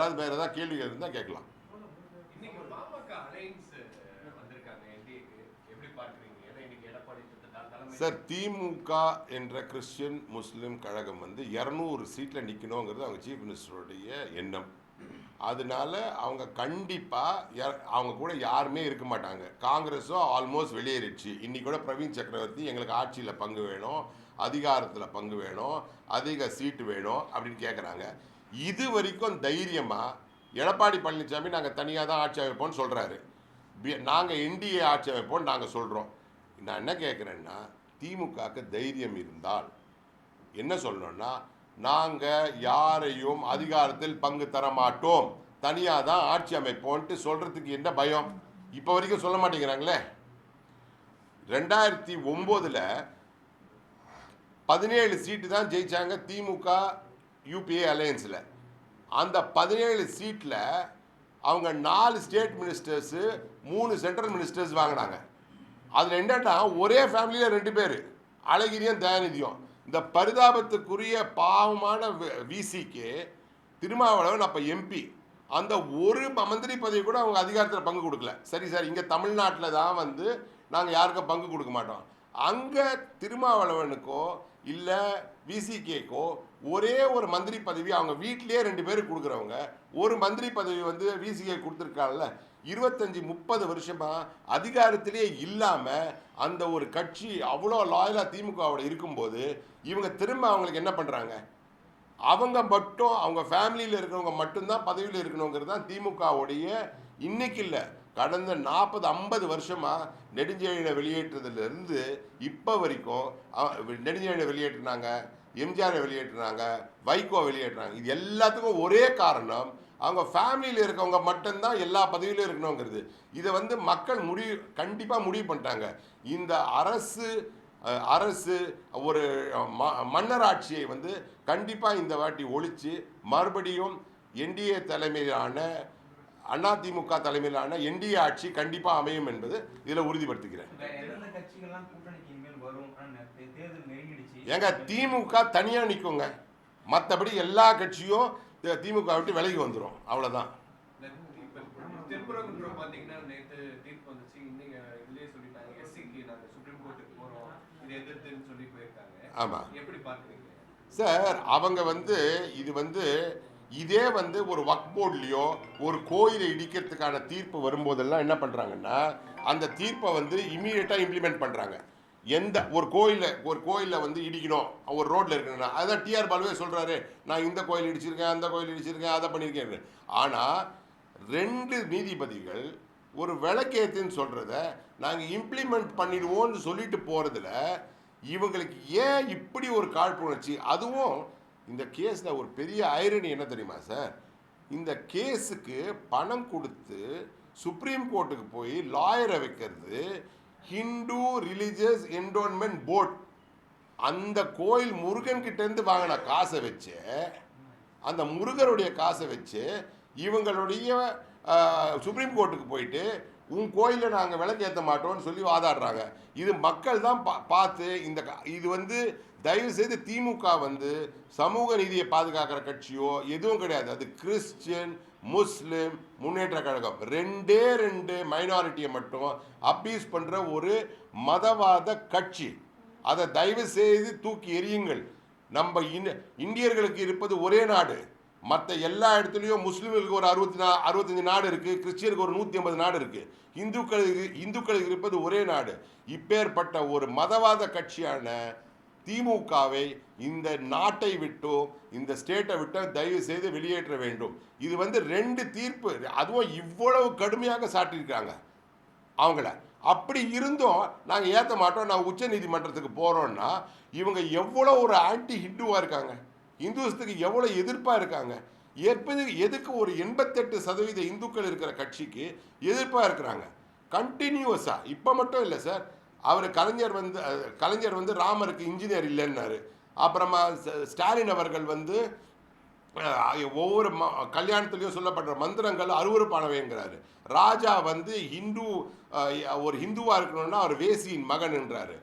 யாராவது வேறு ஏதாவது கேள்வி இருந்தால் கேட்கலாம். சார் திமுக என்ற கிறிஸ்டியன் முஸ்லீம் கழகம் வந்து இரநூறு சீட்டில் நிற்கணுங்கிறது அவங்க சீஃப் மினிஸ்டருடைய எண்ணம். அதனால அவங்க கண்டிப்பாக அவங்க கூட யாருமே இருக்க மாட்டாங்க. காங்கிரஸும் ஆல்மோஸ்ட் வெளியேறிடுச்சு. இன்னைக்கு கூட பிரவீன் சக்கரவர்த்தி எங்களுக்கு ஆட்சியில் பங்கு வேணும் அதிகாரத்தில் பங்கு வேணும் அதிக சீட்டு வேணும் அப்படின்னு கேட்குறாங்க இது வரைக்கும் தைரியமாக எடப்பாடி பழனிசாமி நாங்கள் தனியாக தான் ஆட்சி அமைப்போம்னு சொல்கிறாரு நாங்கள் என்டிஏ ஆட்சி அமைப்போம்னு நாங்கள் சொல்கிறோம் நான் என்ன கேட்குறேன்னா திமுகவுக்கு தைரியம் இருந்தால் என்ன சொல்லணும்னா நாங்கள் யாரையும் அதிகாரத்தில் பங்கு தர மாட்டோம். தனியாக தான் ஆட்சி அமைப்போன்ட்டு சொல்கிறதுக்கு என்ன பயம்? இப்போ வரைக்கும் சொல்ல மாட்டேங்கிறாங்களே. ரெண்டாயிரத்தி ஒம்போதில் பதினேழு சீட்டு தான் ஜெயித்தாங்க திமுக யூபிஏ அலையன்ஸில் அந்த பதினேழு சீட்டில் அவங்க நாலு ஸ்டேட் மினிஸ்டர்ஸு மூணு சென்ட்ரல் மினிஸ்டர்ஸ் வாங்கினாங்க. அதில் என்னென்னா ஒரே ஃபேமிலியில் ரெண்டு பேர். அழகிரியும் தயாநிதியும். இந்த பரிதாபத்துக்குரிய பாவமான விசிக்கு திருமாவளவன் அப்போ எம்பி அந்த ஒரு மந்திரி பதவி கூட அவங்க அதிகாரத்தில் பங்கு கொடுக்கல. சரி சார் இங்கே தமிழ்நாட்டில் தான் வந்து நாங்கள் யாருக்கும் பங்கு கொடுக்க மாட்டோம். அங்கே திருமாவளவனுக்கோ இல்லை விசிகேக்கோ ஒரே ஒரு மந்திரி பதவி அவங்க வீட்டிலேயே ரெண்டு பேருக்கு கொடுக்குறவங்க ஒரு மந்திரி பதவி வந்து விசிகே கொடுத்துருக்காங்கல்ல இருபத்தஞ்சி முப்பது வருஷமாக அதிகாரத்திலே இல்லாமல் அந்த ஒரு கட்சி அவ்வளோ லாயலாக திமுகவோட இருக்கும்போது இவங்க திரும்ப அவங்களுக்கு என்ன பண்ணுறாங்க அவங்க மட்டும் அவங்க ஃபேமிலியில் இருக்கிறவங்க மட்டும்தான் பதவியில் இருக்கணுங்கிறது தான் திமுகவுடைய இன்னைக்கு இல்லை. கடந்த நாற்பது ஐம்பது வருஷமாக நெடுஞ்செழியனை வெளியேற்றதுலேருந்து இப்போ வரைக்கும் அ- நெடுஞ்செழியனை வெளியேற்றினாங்க. எம்ஜிஆரை வெளியேற்றினாங்க வைகோ வெளியேற்றினாங்க. இது எல்லாத்துக்கும் ஒரே காரணம் அவங்க ஃபேமிலியில் இருக்கவங்க மட்டும்தான் எல்லா பதவியிலும் இருக்கணுங்கிறது. இதை வந்து மக்கள் முடிவு கண்டிப்பாக முடிவு பண்ணிட்டாங்க. இந்த அரசு அரசு ஒரு ம மன்னராட்சியை வந்து கண்டிப்பாக இந்த வாட்டி ஒழித்து மறுபடியும் என்டிஏ தலைமையிலான அதிமுக தலைமையிலான என்டிஏ ஆட்சி கண்டிப்பாக அமையும் என்பது இதில் உறுதிப்படுத்துகிறேன் கட்சிகள்லாம் கூட்டணிக்கு இனிமேல் வரும். ஆனா, தே- தேர்தல் நெருங்கிடுச்சு. ஏங்க திமுக தனியாக நிற்குங்க மற்றபடி எல்லா கட்சியும் திமுக விட்டு விலகி வந்துடும் அவ்வளோதான் திருப்பரங்குன்றம் பாத்தீங்கன்னா நேத்து தீர்ப்பு வந்துச்சு. இன்னைக்கு இதுலயே சொல்லிட்டாங்க. எஸ்சிக்கு நாங்க சுப்ரீம் கோர்ட்டுக்கு போறோம். இதை எதிர்த்துன்னு சொல்லி போயிருக்காங்க. ஆமாம் எப்படி சார் அவங்க வந்து இது வந்து இதே வந்து ஒரு வக் போர்ட்லேயோ ஒரு கோயிலை இடிக்கிறதுக்கான தீர்ப்பு வரும்போதெல்லாம் என்ன பண்ணுறாங்கன்னா அந்த தீர்ப்பை வந்து இமீடியட்டாக இம்ப்ளிமெண்ட் பண்ணுறாங்க எந்த ஒரு கோயிலில் ஒரு கோயிலில் வந்து இடிக்கணும். ஒரு ரோட்டில் இருக்கணும்னா அதான் டிஆர் பாலுவே சொல்கிறாரு நான் இந்த கோயில் இடிச்சிருக்கேன் அந்த கோயில் இடிச்சிருக்கேன் அதை பண்ணியிருக்கேன் ஆனால் ரெண்டு நீதிபதிகள் ஒரு விளக்கேத்துன்னு சொல்கிறத நாங்கள் இம்ப்ளிமெண்ட் பண்ணிடுவோம்னு சொல்லிட்டு போகிறதுல இவங்களுக்கு ஏன் இப்படி ஒரு காழ்ப்புணர்ச்சி? அதுவும் இந்த கேஸில் ஒரு பெரிய ஐரணி என்ன தெரியுமா சார் இந்த கேஸுக்கு பணம் கொடுத்து சுப்ரீம் கோர்ட்டுக்கு போய் லாயரை வைக்கிறது ஹிந்து ரிலீஜியஸ் என்டோன்மெண்ட் போர்ட் அந்த கோயில் முருகன் கிட்டேருந்து வாங்கின காசை வச்சு அந்த முருகருடைய காசை வச்சு இவங்களுடைய சுப்ரீம் கோர்ட்டுக்கு போயிட்டு உன் கோயிலில் நாங்கள் விளக்கேற்ற மாட்டோம்னு சொல்லி வாதாடுறாங்க. இது மக்கள் தான் பா பார்த்து இந்த இது வந்து தயவு செய்து திமுக வந்து சமூக நீதியை பாதுகாக்கிற கட்சியோ எதுவும் கிடையாது. அது கிறிஸ்டியன் முஸ்லிம் முன்னேற்ற கழகம். ரெண்டே ரெண்டு மைனாரிட்டியை மட்டும் அப்பீஸ் பண்ணுற ஒரு மதவாத கட்சி. அதை தயவு செய்து தூக்கி எறியுங்கள். நம்ம இன இந்தியர்களுக்கு இருப்பது ஒரே நாடு. மற்ற எல்லா இடத்துலையும் முஸ்லீம்களுக்கு ஒரு அறுபத்தி நா அறுபத்தஞ்சு நாடு இருக்குது கிறிஸ்டியனுக்கு ஒரு நூற்றி ஐம்பது நாடு இருக்குது இந்துக்களுக்கு இந்துக்களுக்கு இருப்பது ஒரே நாடு. இப்பேற்பட்ட ஒரு மதவாத கட்சியான திமுகவை இந்த நாட்டை விட்டோ இந்த ஸ்டேட்டை விட்டோ தயவு செய்து வெளியேற்ற வேண்டும். இது வந்து ரெண்டு தீர்ப்பு. அதுவும் இவ்வளவு கடுமையாக சாட்டியிருக்காங்க அவங்கள. அப்படி இருந்தும் நாங்கள் ஏற்ற மாட்டோம். நான் உச்ச நீதிமன்றத்துக்கு போகிறோன்னா இவங்க எவ்வளோ ஒரு ஆன்டி ஹிந்துவாக இருக்காங்க. இந்துஸ்துக்கு எவ்வளோ எதிர்ப்பாக இருக்காங்க? ஏற்பது எதுக்கு ஒரு எண்பத்தெட்டு சதவீத இந்துக்கள் இருக்கிற கட்சிக்கு எதிர்ப்பாக இருக்கிறாங்க? கண்டினியூஸாக இப்போ மட்டும் இல்லை சார் அவர் கலைஞர் வந்து கலைஞர் வந்து ராமருக்கு இன்ஜினியர் இல்லைன்னாரு. அப்புறமா ஸ்டாலின் அவர்கள் வந்து ஒவ்வொரு ம கல்யாணத்துலேயும் சொல்லப்படுற மந்திரங்கள் அருவறுப்பானவைங்கிறாரு ராஜா வந்து ஹிந்து ஒரு ஹிந்துவாக இருக்கணும்னா அவர் வேசியின் மகன் என்றார்.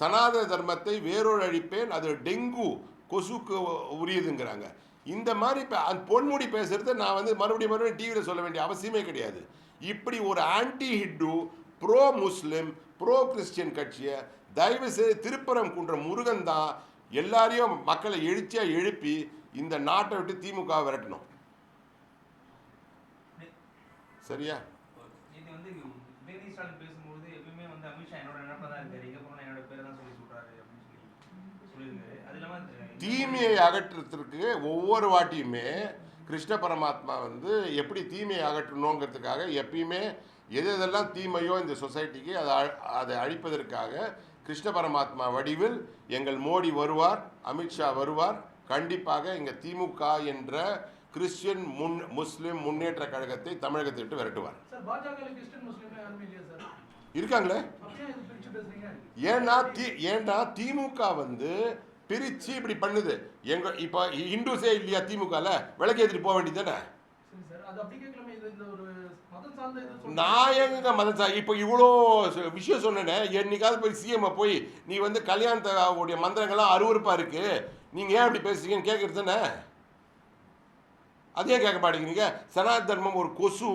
சனாதன தர்மத்தை வேரோடு அழிப்பேன் அது டெங்கு. கொசுக்கு உரியதுங்கிறாங்க. இந்த மாதிரி இப்போ அந்த பொன்முடி பேசுகிறத நான் வந்து மறுபடியும் மறுபடியும் டிவியில் சொல்ல வேண்டிய அவசியமே கிடையாது. இப்படி ஒரு anti Hindu pro Muslim pro Christian கட்சியை தயவு செய்து திருப்பரம் குன்ற முருகன் தான் எல்லாரையும் மக்களை எழுச்சியாக எழுப்பி இந்த நாட்டை விட்டு திமுக விரட்டணும். சரியா? இது வந்து பேசும்போது எப்பயுமே வந்து அமித்ஷா என்னோட நினைப்பா தான் இருக்காரு எங்க போனா என்னோட பேரை தான் சொல்லி சொல்றாரு அப்படின்னு சொல்லி சொல்லியிருக்காரு அது இல்லாம அஹ், தீமையை அகற்றுறதுக்கு ஒவ்வொரு வாட்டியுமே கிருஷ்ண பரமாத்மா வந்து எப்படி தீமையை அகற்றணுங்கிறதுக்காக எப்பயுமே எது எதெல்லாம் தீமையோ இந்த சொசைட்டிக்கு அதை அதை அழிப்பதற்காக கிருஷ்ண பரமாத்மா வடிவில் எங்கள் மோடி வருவார் அமித்ஷா வருவார். கண்டிப்பாக இங்கே திமுக என்ற கிறிஸ்டியன் முன் முஸ்லிம் முன்னேற்ற கழகத்தை தமிழகத்தை விட்டு விரட்டுவார். இருக்காங்களே? ஏன்னா தி ஏன்னா திமுக வந்து பிரிச்சு இப்படி பண்ணுது. எங்க இப்போ இந்துஸே இல்லையா திமுகல? விளக்கு ஏற்றிட்டு போக வேண்டியது தானே? சரி சார். நான் எங்க மதம் சா இப்போ இவ்வளோ விஷயம் சொன்னேனே என்னைக்காவது போய் சிஎம் போய் நீ வந்து கல்யாணத்தோடைய மந்திரங்கள்லாம் அருவருப்பா இருக்கு. நீங்க ஏன் அப்படி பேசுறீங்கன்னு கேட்கறது தானே? அதே கேட்க மாட்டேங்கிறீங்க? சனாத தர்மம் ஒரு கொசு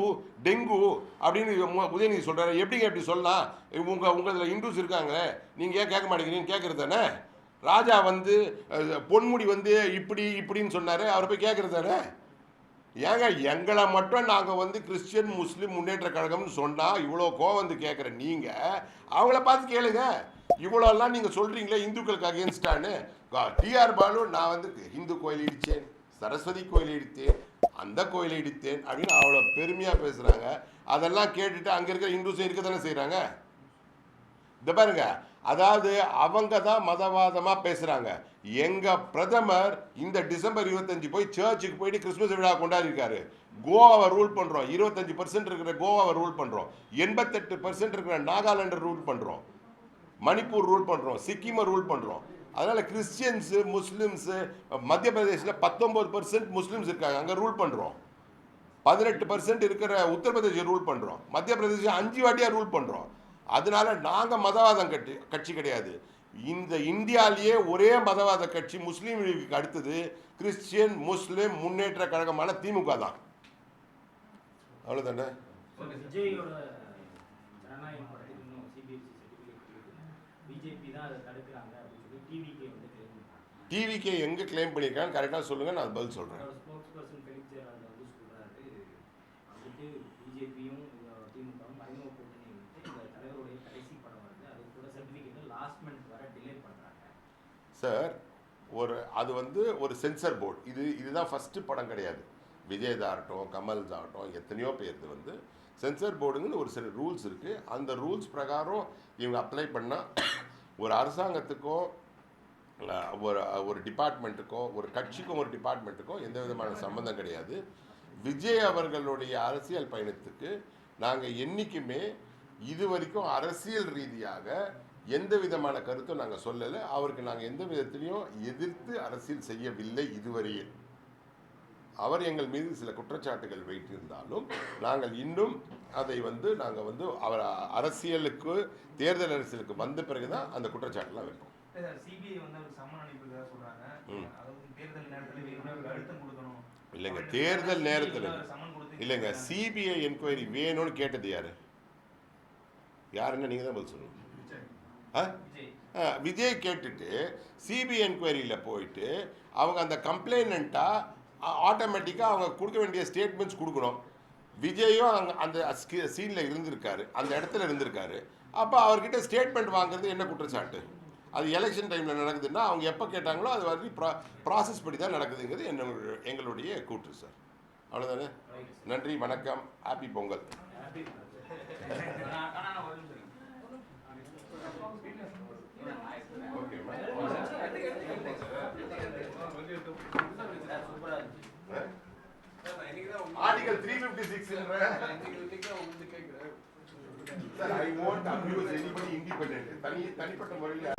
டெங்கு அப்படின்னு உதயநிதி சொல்றாரு. எப்படிங்க எப்படி சொல்லலாம்? உங்க உங்களதுல இந்துஸ் இருக்காங்க நீங்க ஏன் கேட்க மாட்டேங்கிறீங்கன்னு கேட்கறது தானே? ராஜா வந்து பொன்முடி வந்து இப்படி இப்படின்னு சொன்னார். அவர் போய் கேட்குறதாரு தானே ஏங்க எங்களை மட்டும் நாங்கள் வந்து கிறிஸ்டியன் முஸ்லீம் முன்னேற்ற கழகம்னு சொன்னால் இவ்வளோ கோவம் வந்து கேட்குற நீங்கள் அவங்கள பார்த்து கேளுங்க. இவ்வளோலாம் நீங்கள் சொல்கிறீங்களே இந்துக்களுக்கு அகேன்ஸ்டான்னு டிஆர் பாலு நான் வந்து இந்து கோயில் இடித்தேன் சரஸ்வதி கோயில் இடித்தேன் அந்த கோயில் இடித்தேன் அப்படின்னு அவ்வளோ பெருமையாக பேசுகிறாங்க அதெல்லாம் கேட்டுட்டு அங்கே இருக்கிற இந்துஸும் இருக்க தானே செய்கிறாங்க இந்த பாருங்க அதாவது அவங்க தான் மதவாதமாக பேசுகிறாங்க எங்கள் பிரதமர் இந்த டிசம்பர் இருபத்தஞ்சு போய் சர்ச்சுக்கு போயிட்டு கிறிஸ்மஸ் விழா கொண்டாடிருக்காரு கோவாவை ரூல் பண்ணுறோம் இருபத்தஞ்சு பர்சன்ட் இருக்கிற கோவாவை ரூல் பண்ணுறோம் எண்பத்தெட்டு பர்சன்ட் இருக்கிற நாகாலாண்டை ரூல் பண்ணுறோம் மணிப்பூர் ரூல் பண்ணுறோம் சிக்கிமை ரூல் பண்ணுறோம் அதனால் கிறிஸ்டியன்ஸு முஸ்லீம்ஸு மத்திய பிரதேசில் பத்தொம்பது பர்சன்ட் முஸ்லீம்ஸ் இருக்காங்க. அங்கே ரூல் பண்ணுறோம் பதினெட்டு பர்சன்ட் இருக்கிற உத்தரப்பிரதேச ரூல் பண்ணுறோம் மத்திய பிரதேசம் அஞ்சு வாட்டியாக ரூல் பண்ணுறோம் அதனால நாங்கள் மதவாதம் கட்சி கட்சி கிடையாது. இந்த இந்தியாவிலேயே ஒரே மதவாத கட்சி முஸ்லீம் லீக்கு அடுத்தது கிறிஸ்டியன் முஸ்லீம் முன்னேற்ற கழகமான திமுக தான். அவ்வளோதானே டிவிக்கு எங்கே கிளைம் பண்ணியிருக்காங்க கரெக்டாக சொல்லுங்கள் நான் பதில் சொல்கிறேன் லாஸ்ட் வர டிலே சார் ஒரு அது வந்து ஒரு சென்சர் போர்டு இது இதுதான் ஃபஸ்ட்டு படம் கிடையாது. விஜயதாகட்டும் கமல்தாகட்டும் எத்தனையோ பேர்து வந்து சென்சர் போர்டுங்கன்னு ஒரு சில ரூல்ஸ் இருக்குது அந்த ரூல்ஸ் பிரகாரம் இவங்க அப்ளை பண்ணால் ஒரு அரசாங்கத்துக்கோ ஒரு ஒரு டிபார்ட்மெண்ட்டுக்கோ ஒரு கட்சிக்கும் ஒரு டிபார்ட்மெண்ட்டுக்கும் எந்த விதமான சம்மந்தம் கிடையாது. விஜய் அவர்களுடைய அரசியல் பயணத்துக்கு நாங்கள் என்றைக்குமே இது வரைக்கும் அரசியல் ரீதியாக எந்த விதமான கருத்தும் நாங்கள் சொல்லலை. அவருக்கு நாங்கள் எந்த விதத்திலையும் எதிர்த்து அரசியல் செய்யவில்லை இதுவரையில் அவர் எங்கள் மீது சில குற்றச்சாட்டுகள் வைத்திருந்தாலும் நாங்கள் இன்னும் அதை வந்து நாங்கள் வந்து அவர் அரசியலுக்கு தேர்தல் அரசியலுக்கு வந்த பிறகு தான் அந்த குற்றச்சாட்டுலாம் வைப்போம். இல்லைங்க தேர்தல் நேரத்தில் இல்லைங்க சிபிஐ என்கொயரி வேணும்னு கேட்டது யாரு? யாருன்னு நீங்கள் தான் பதில் சொல்லணும். விஜய். கேட்டுட்டு சிபிஐ என்கொயரியில் போயிட்டு அவங்க அந்த கம்ப்ளைனண்ட்டாக ஆட்டோமேட்டிக்காக அவங்க கொடுக்க வேண்டிய ஸ்டேட்மெண்ட்ஸ் கொடுக்கணும். விஜயும் அங்கே அந்த சீனில் இருந்திருக்காரு. அந்த இடத்துல இருந்திருக்காரு. அப்போ அவர்கிட்ட ஸ்டேட்மெண்ட் வாங்குறது என்ன குற்றச்சாட்டு? அது எலெக்ஷன் டைமில் நடக்குதுன்னா அவங்க எப்போ கேட்டாங்களோ அது வரைக்கும் ப்ரா ப்ராசஸ் படி தான் நடக்குதுங்கிறது என்னுடைய எங்களுடைய கூற்று சார் அவ்வளோதானே நன்றி வணக்கம். Happy Pongal. Article three fifty six sir I want abuse anybody independent தனி தனிப்பட்ட முறையில்